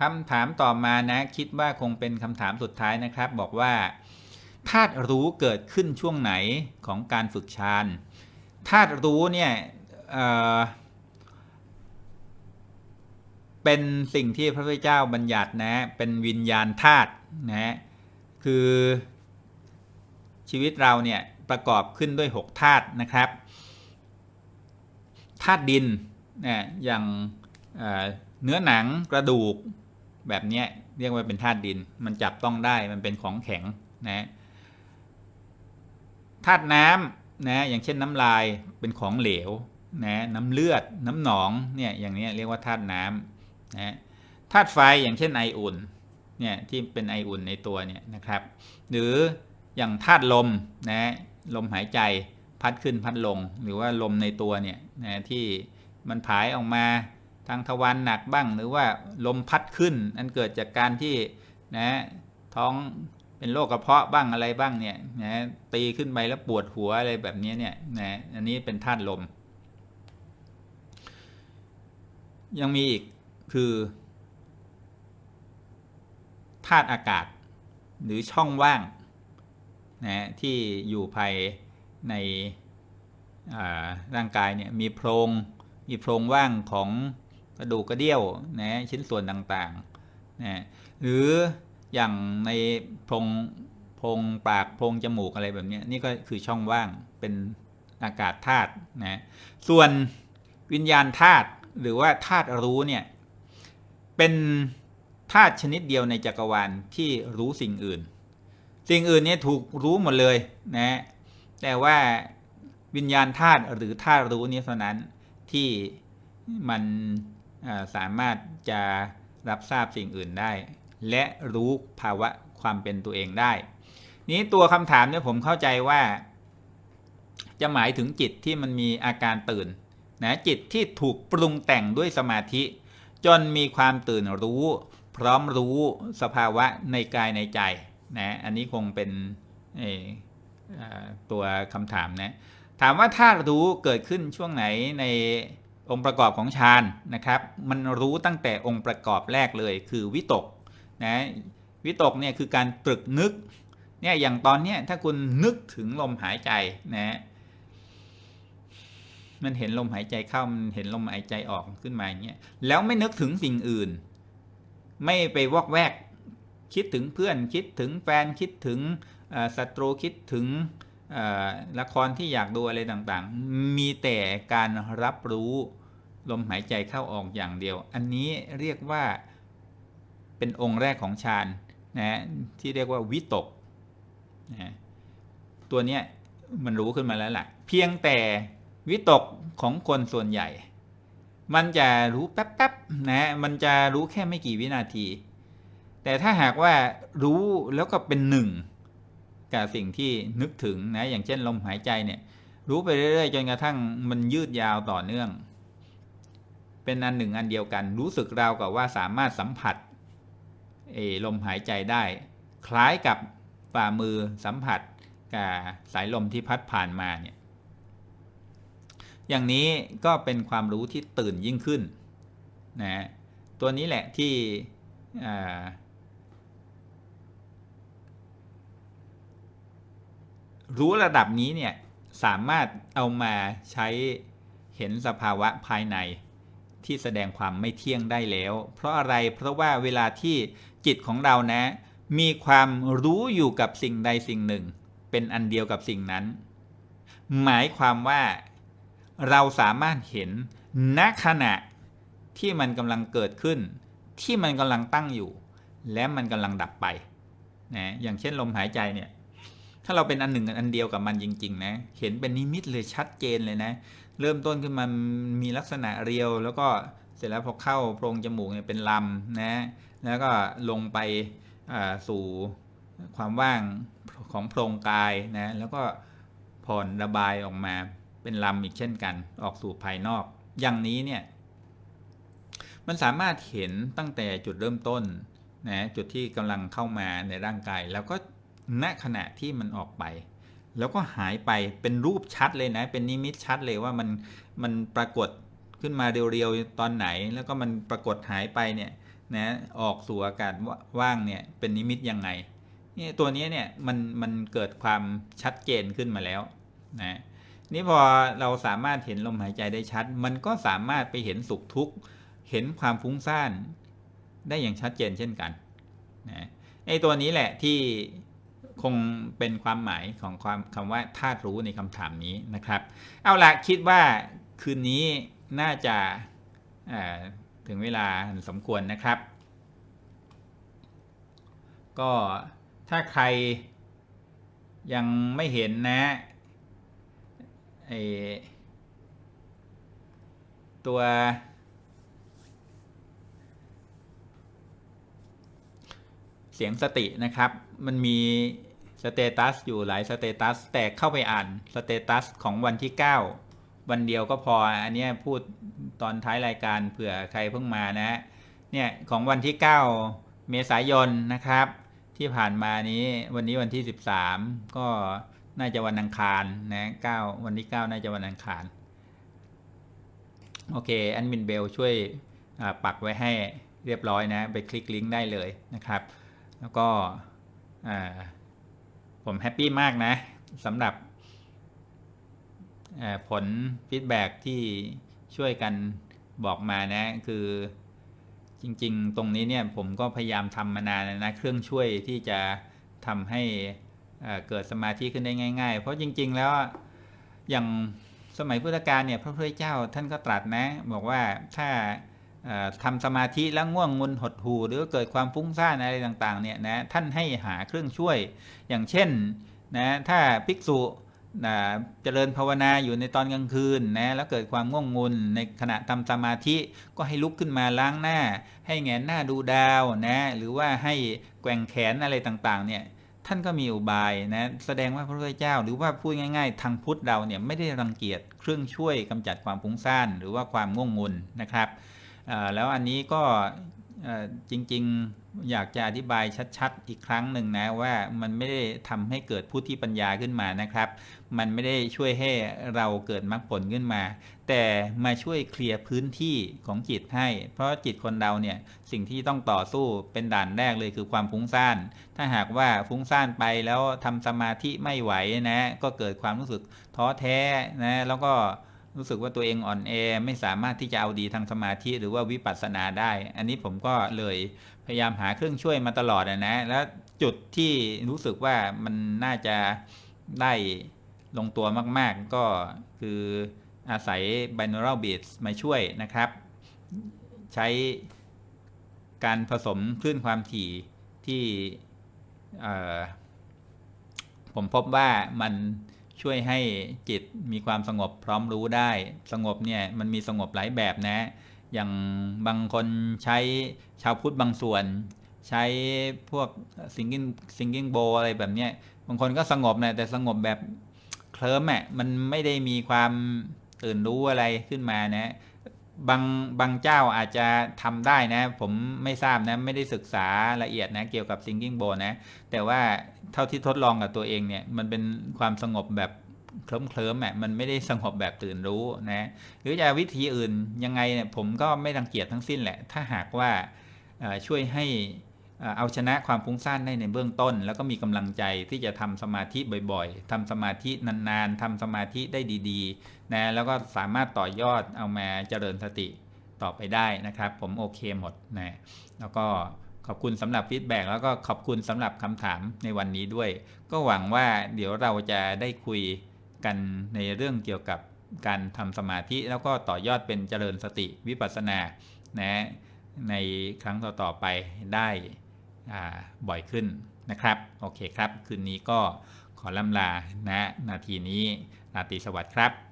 คำถามต่อมานะคิดว่าคงเป็นคำถามสุดท้ายนะครับ บอกว่าธาตุรู้เกิดขึ้นช่วงไหนของการฝึกฌานธาตุรู้เนี่ยเเป็นสิ่งที่พระพุทธเจ้าบัญญัตินะเป็นวิญญาณธาตุนะคือชีวิตเราเนี่ยประกอบขึ้นด้วยหกธาตุนะครับธาตุดินนะอย่างเนื้อหนังกระดูก แบบนี้เรียกว่าเป็นธาตุดิน มันจับต้องได้มันเป็นของแข็งนะธาตุน้ำนะอย่างเช่นน้ำลายเป็นของเหลวนะน้ำเลือดน้ำหนองเนี่ยอย่างนี้เรียกว่าธาตุน้ำนะธาตุไฟอย่างเช่นไออุ่นเนี่ยที่เป็นไออุ่นในตัวเนี่ยนะครับ หรืออย่างธาตุลมนะลมหายใจพัดขึ้นพัดลง หรือว่าลมในตัวเนี่ยนะที่มันผายออกมา ทางทวารหนักบ้าง หรือว่าลมพัดขึ้น อันเกิดจากการที่นะท้องเป็นโรคกระเพาะบ้างอะไรบ้างเนี่ยนะตีขึ้นไปแล้วปวดหัวอะไรแบบนี้เนี่ยนะอันนี้เป็นธาตุลม ยังมีอีกคือธาตุอากาศ หรือช่องว่างนะที่อยู่ภายในร่างกายเนี่ยมีโพรงมีโพรงว่างของ กระดูกกระเดี่ยวนะชิ้นส่วนต่างๆนะหรืออย่างในโพรงโพรงปากโพรงจมูกอะไรแบบนี้นี่ก็คือช่องว่างเป็นอากาศธาตุนะส่วนวิญญาณธาตุหรือว่าธาตุรู้เนี่ยเป็นธาตุชนิดเดียวในจักรวาลที่รู้สิ่งอื่น สิ่งอื่นเนี่ยถูกรู้หมดเลยนะแต่ว่าวิญญาณธาตุหรือธาตุรู้นี้เท่านั้นที่มัน สามารถจะรับทราบสิ่งอื่นได้ และรู้ภาวะความเป็นตัวเองได้ นี้ตัวคำถามเนี่ยผมเข้าใจว่า จะหมายถึงจิตที่มันมีอาการตื่นนะจิตที่ถูกปรุงแต่งด้วยสมาธิ จนมีความตื่นรู้ พร้อมรู้สภาวะในกายในใจนะอันนี้คงเป็นตัวคำถามนะถามว่าถ้ารู้เกิดขึ้นช่วงไหนใน องค์ประกอบของฌานนะครับ มันรู้ตั้งแต่องค์ประกอบแรกเลยคือวิตกนะวิตกเนี่ยคือการตรึกนึกเนี่ยอย่างตอนเนี้ยถ้าคุณนึกถึงลมหายใจนะมันเห็นลมหายใจเข้ามันเห็นลมหายใจออกขึ้นมาอย่างเงี้ยแล้วไม่นึกถึงสิ่งอื่น ไม่ไปวอกแวก คิดถึงเพื่อนคิดถึงแฟนคิดถึงศัตรูคิดถึง ละครที่อยากดูอะไรต่างๆ มีแต่การรับรู้ลมหายใจเข้าออกอย่างเดียว อันนี้เรียกว่าเป็นองค์แรกของฌานนะที่เรียกว่าวิตกนะตัวเนี้ยมันรู้ขึ้นมาแล้วล่ะ เพียงแต่วิตกของคนส่วนใหญ่ มันจะรู้แป๊บๆนะมันจะรู้แค่ไม่กี่วินาที แต่ถ้าหากว่ารู้แล้วก็เป็นหนึ่ง กับสิ่งที่นึกถึงนะอย่างเช่นลมหายใจเนี่ยรู้ไปเรื่อยๆ จนกระทั่งมันยืดยาวต่อเนื่อง เป็นอันหนึ่งอันเดียวกัน รู้สึกราวกับว่าสามารถสัมผัสเอลมหายใจได้ คล้ายกับฝ่ามือสัมผัสกับสายลมที่พัดผ่านมาเนี่ยอย่างนี้ก็เป็นความรู้ที่ตื่นยิ่งขึ้นนะตัวนี้แหละที่ รู้ระดับนี้เนี่ยสามารถเอามาใช้เห็นสภาวะภายในที่แสดงความไม่เที่ยงได้แล้ว เพราะอะไรเพราะว่าเวลาที่จิตของเรานะ มีความรู้อยู่กับสิ่งใดสิ่งหนึ่ง เป็นอันเดียวกับสิ่งนั้น หมายความว่าเราสามารถเห็นณขณะที่มันกำลังเกิดขึ้น ที่มันกำลังตั้งอยู่ และมันกำลังดับไปนะอย่างเช่นลมหายใจเนี่ย ถ้าเราเป็นอันหนึ่งอันเดียวกับมันจริง ๆ นะ เห็นเป็นนิมิตเลยชัดเจนเลยนะ เริ่มต้นขึ้นมามีลักษณะเรียว แล้วก็เสร็จแล้วพอเข้าโพรงจมูกเนี่ยเป็นลำนะ แล้วก็ลงไปสู่ความว่างของโพรงกายนะ แล้วก็ผ่อนระบายออกมาเป็นลำอีกเช่นกัน ออกสู่ภายนอก อย่างนี้เนี่ย มันสามารถเห็นตั้งแต่จุดเริ่มต้นนะจุดที่กำลังเข้ามาในร่างกาย แล้วก็ ณขณะที่มันออกไป แล้วก็หายไปเป็นรูปชัดเลยนะ เป็นนิมิตชัดเลยว่ามันมันปรากฏขึ้นมาเรียวๆตอนไหน แล้วก็มันปรากฏหายไปเนี่ยนะออกสู่อากาศว่างเนี่ยเป็นนิมิตยังไงนี่ตัวนี้เนี่ยมันมันเกิดความชัดเจนขึ้นมาแล้วนะนี่พอเราสามารถเห็นลมหายใจได้ชัด มันก็สามารถไปเห็นสุขทุกข์เห็นความฟุ้งซ่านได้อย่างชัดเจนเช่นกันนะไอ้ตัวนี้แหละที่ คงเป็นความหมายของความคำว่าธาตุรู้ในคำถามนี้นะครับ เอาละคิดว่าคืนนี้น่าจะาถึงเวลาสมควรนะครับ ก็ถ้าใครยังไม่เห็นนะไอตัว เสียงสตินะครับ มันมีสเตตัสอยู่หลายสเตตัสแต่เข้าไปอ่านสเตตัสของวันที่ 9 วันเดียวก็พออันนี้พูดตอนท้ายรายการเผื่อใครเพิ่งมานะเนี่ยของวันที่ 9 เมษายนนะครับ ที่ผ่านมานี้วันนี้วันที่ 13 ก็น่าจะวันอังคารนะ9วันที่ 9 น่าจะวันอังคารโอเคแอดมินเบลช่วยปักไว้ให้เรียบร้อยนะ ไปคลิกลิงก์ได้เลยนะครับ แล้วก็ผมแฮปปี้มากนะสำหรับผลฟีดแบ็กที่ช่วยกันบอกมานะ คือจริงๆ ตรงนี้เนี่ยผมก็พยายามทำมานานนะ เครื่องช่วยที่จะทำให้เกิดสมาธิขึ้นได้ง่าย ๆ เพราะจริง ๆ แล้วอย่างสมัยพุทธกาลเนี่ยพระพุทธเจ้าท่านก็ตรัสนะ บอกว่าถ้า ทำสมาธิแล้วง่วงงุนหดหูหรือเกิดความฟุ้งซ่านอะไรต่างๆเนี่ยนะท่านให้หาเครื่องช่วย อย่างเช่นนะถ้าภิกษุนะเจริญภาวนาอยู่ในตอนกลางคืนนะแล้วเกิดความง่วงงุนในขณะทำสมาธิก็ให้ลุกขึ้นมาล้างหน้า ให้แงนหน้าดูดาวนะหรือว่าให้แกว่งแขนอะไรต่างๆเนี่ยท่านก็มีอุบายนะแสดงว่าพระพุทธเจ้า หรือว่าพูดง่าย ๆ ทางพุทธเราเนี่ยไม่ได้รังเกียจเครื่องช่วยกำจัดความฟุ้งซ่านหรือว่าความง่วงงุนนะครับ แล้วอันนี้ก็จริงๆอยากจะอธิบายชัดๆ อีกครั้งหนึ่งนะว่ามันไม่ได้ทำให้เกิดพุทธิปัญญาขึ้นมานะครับ มันไม่ได้ช่วยให้เราเกิดมรรคผลขึ้นมา แต่มาช่วยเคลียร์พื้นที่ของจิตให้ เพราะจิตคนเราเนี่ยสิ่งที่ต้องต่อสู้เป็นด่านแรกเลยคือความฟุ้งซ่าน ถ้าหากว่าฟุ้งซ่านไปแล้วทำสมาธิไม่ไหวนะก็เกิดความรู้สึกท้อแท้นะแล้วก็ รู้สึกว่าตัวเองอ่อนแอไม่สามารถที่จะเอาดีทางสมาธิหรือว่าวิปัสสนาได้ อันนี้ผมก็เลยพยายามหาเครื่องช่วยมาตลอดอะนะ แล้วจุดที่รู้สึกว่ามันน่าจะได้ลงตัวมาก ๆ ก็คืออาศัย binaural beats มาช่วยนะครับ ใช้การผสมคลื่นความถี่ที่ผมพบว่ามัน ช่วยให้จิตมีความสงบพร้อมรู้ได้ สงบเนี่ยมันมีสงบหลายแบบนะ อย่างบางคนใช้ชาวพุทธบางส่วน ใช้พวกซิงกิ้งซิงกิ้งโบอะไรแบบเนี้ยบางคนก็สงบนะแต่สงบแบบเคลิ้มอะมันไม่ได้มีความตื่นรู้อะไรขึ้นมานะ บางบางเจ้าอาจจะทำได้นะ ผมไม่ทราบนะ ไม่ได้ศึกษาละเอียดนะ เกี่ยวกับ singing bowl นะ แต่ว่าเท่าที่ทดลองกับตัวเองเนี่ย มันเป็นความสงบแบบเคลิ้มเคลิ้มอะมันไม่ได้สงบแบบตื่นรู้นะ หรือจะวิธีอื่นยังไงเนี่ยผมก็ไม่รังเกียจทั้งสิ้นแหละ ถ้าหากว่าช่วยให้ เอาชนะความฟุ้งซ่านได้ในเบื้องต้น แล้วก็มีกำลังใจที่จะทำสมาธิบ่อยๆทำสมาธินานๆทำสมาธิได้ดีๆนะแล้วก็สามารถต่อยอดเอามาเจริญสติต่อไปได้นะครับ ผมโอเคหมดนะแล้วก็ขอบคุณสำหรับฟีดแบ็กแล้วก็ขอบคุณสำหรับคำถามในวันนี้ด้วย ก็หวังว่าเดี๋ยวเราจะได้คุยกันในเรื่องเกี่ยวกับการทำสมาธิแล้วก็ต่อยอดเป็นเจริญสติวิปัสสนานะในครั้งต่อๆไปได้ บ่อยขึ้นนะครับโอเคครับ คืนนี้ก็ขอล่ำลานะนาทีนี้ราตรีสวัสดิ์ครับ